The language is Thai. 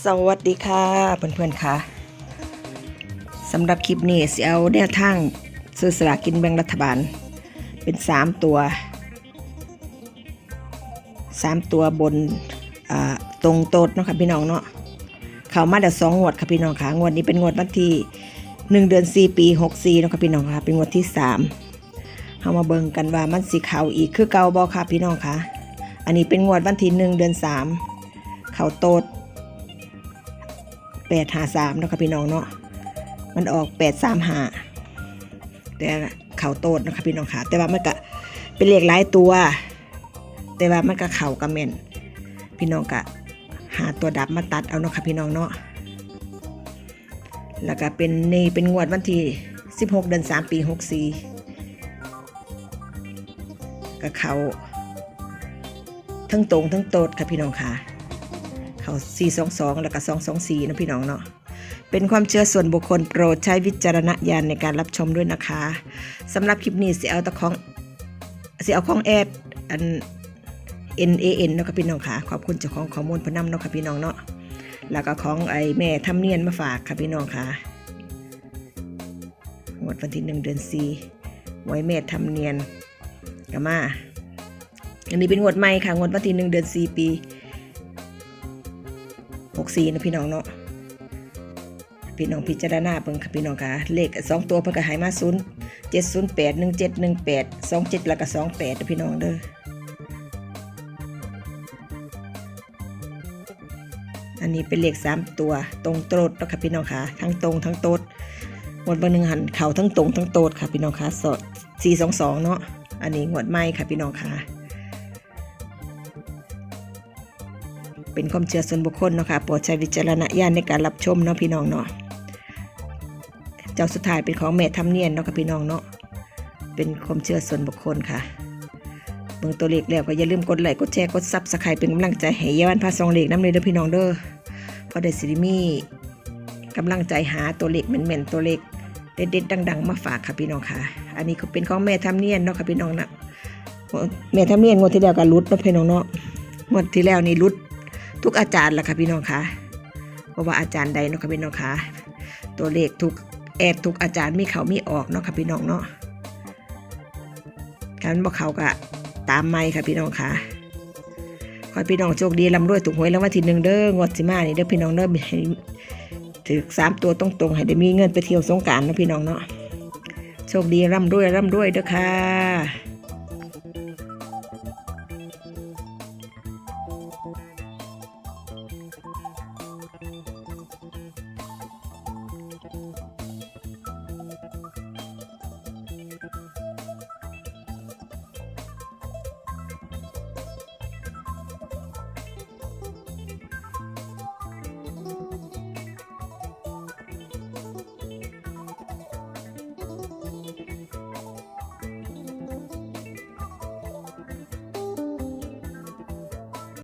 สวัสดีค่ะเพื่อนๆค่ะสำหรับคลิปนี้สิเอาแนวทางซื้อสลากินแบ่งรัฐบาล เป็น 3 ตัว 3 ตัวบนตรงโต๊ดเนาะค่ะพี่น้องเนาะเขามาเดี๋ยวสองงวดค่ะพี่น้องค่ะงวดนี้เป็นงวดวันที่1เดือน4ปี64เนาะค่ะพี่น้องค่ะเป็นงวดที่3เอามาเบิ่งกันว่ามันสิเขาวอีกคือเก่าบ่ค่ะพี่น้องค่ะ อันนี้เป็นงวดวันที่1เดือน3เขาโตด แปดหาสามเนาะค่ะพี่น้องเนาะมันออกแปดสามหาแต่เข่าโตดนะคะพี่น้องค่ะ แต่ว่ามันก็เป็นเลขหลายตัว แต่ว่ามันก็เข่ากระเมนพี่น้องก็หาตัวดับมาตัดเอาเนาะค่ะพี่น้องเนาะแล้วก็เป็นนี่เป็นงวดวันที่16 เดือน3 ปี 64ก็เขาทั้งตรงทั้งโตดค่ะพี่น้องค่ะ เขา422 แล้วก็224นะพี่น้องเนาะเป็นความเชื่อส่วนบุคคลโปรดใช้วิจารณญาณในการรับชมด้วยนะคะสำหรับคลิปนี้สิเอาตะของสิเอาของแอดอัน N A N เนาะคะพี่น้องค่ะขอบคุณเจ้าของข้อมูลพนนำเนาะค่ะพี่น้องเนาะแล้วก็ของไอ้แม่ทำเนียนมาฝากค่ะพี่น้องค่ะงวดวันที่หนึ่งเดือนสี่ไว้แม่ทำเนียนกับมาอันนี้เป็นงวดใหม่ค่ะงวดวันที่หนึ่งเดือนสี่ปี กสีนะพี่น้องเนาะพี่น้องพิจารณาเบิ่งค่ะพี่น้องค่ะเลขสองตัวเพิ่นก็หายมาศูนย์เจ็ดศูนย์แปดหนึ่งเจ็ดหนึ่งแปดสองเจ็ดแล้วก็สองแปดพี่น้องเด้ออันนี้เป็นเลขสามตัวตรงโตดแล้วค่ะพี่น้องค่ะทั้งตรงทั้งโตดงวดเบอร์หนึ่งหันเข่าทั้งตรงทั้งโตดค่ะพี่น้องค่ะสดสี่สองสองเนาะอันนี้งวดใหม่ค่ะพี่น้องค่ะ เป็นความเชื่อส่วนบุคคลเนาะค่ะโปรดใช้วิจารณญาณในการรับชมเนาะพี่น้องเนาะเจ้าสุดท้ายเป็นของแม่ทำเนียนเนาะค่ะพี่น้องเนาะเป็นความเชื่อส่วนบุคคลค่ะเบิ่งตัวเลขแล้วก็อย่าลืมกดไลค์กดแชร์กดซับสไครป์เป็นกำลังใจให้ยาวันพาซองเลขน้ำเลยเด้อพี่น้องเด้อพราะได้สิริมีกำลังใจหาตัวเลขเหม็นๆตัวเลขเด็ดๆดัง ๆ มาฝากค่ะพี่น้องค่ะ อันนี้ก็เป็นของแม่ทำเนียนเนาะค่ะพี่น้องนะแม่ทำเนียนงวดที่แล้วก็รุดเนาะพี่น้องเนาะงวดที่แล้วนี่รุด ทุกอาจารย์ล่ะค่ะพี่น้องคะเพราะว่าอาจารย์ใดเนาะค่ะพี่น้องคะตัวเลขทุกแอดทุกอาจารย์มีเขามีออกเนาะค่ะพี่น้องเนาะการบอกเขาก็ตามไม่ค่ะพี่น้องคะขอพี่น้องโชคดีร่ำรวยถูกหวยรางวัลที่หนึ่งเด้องวดสิมานี่เด้อพี่น้องเด้อให้ถือสามตัวตรงๆให้ได้มีเงินไปเที่ยวสงการนาะพี่น้องเนาะโชคดีร่ำรวยร่ำรวยเด้อค่ะ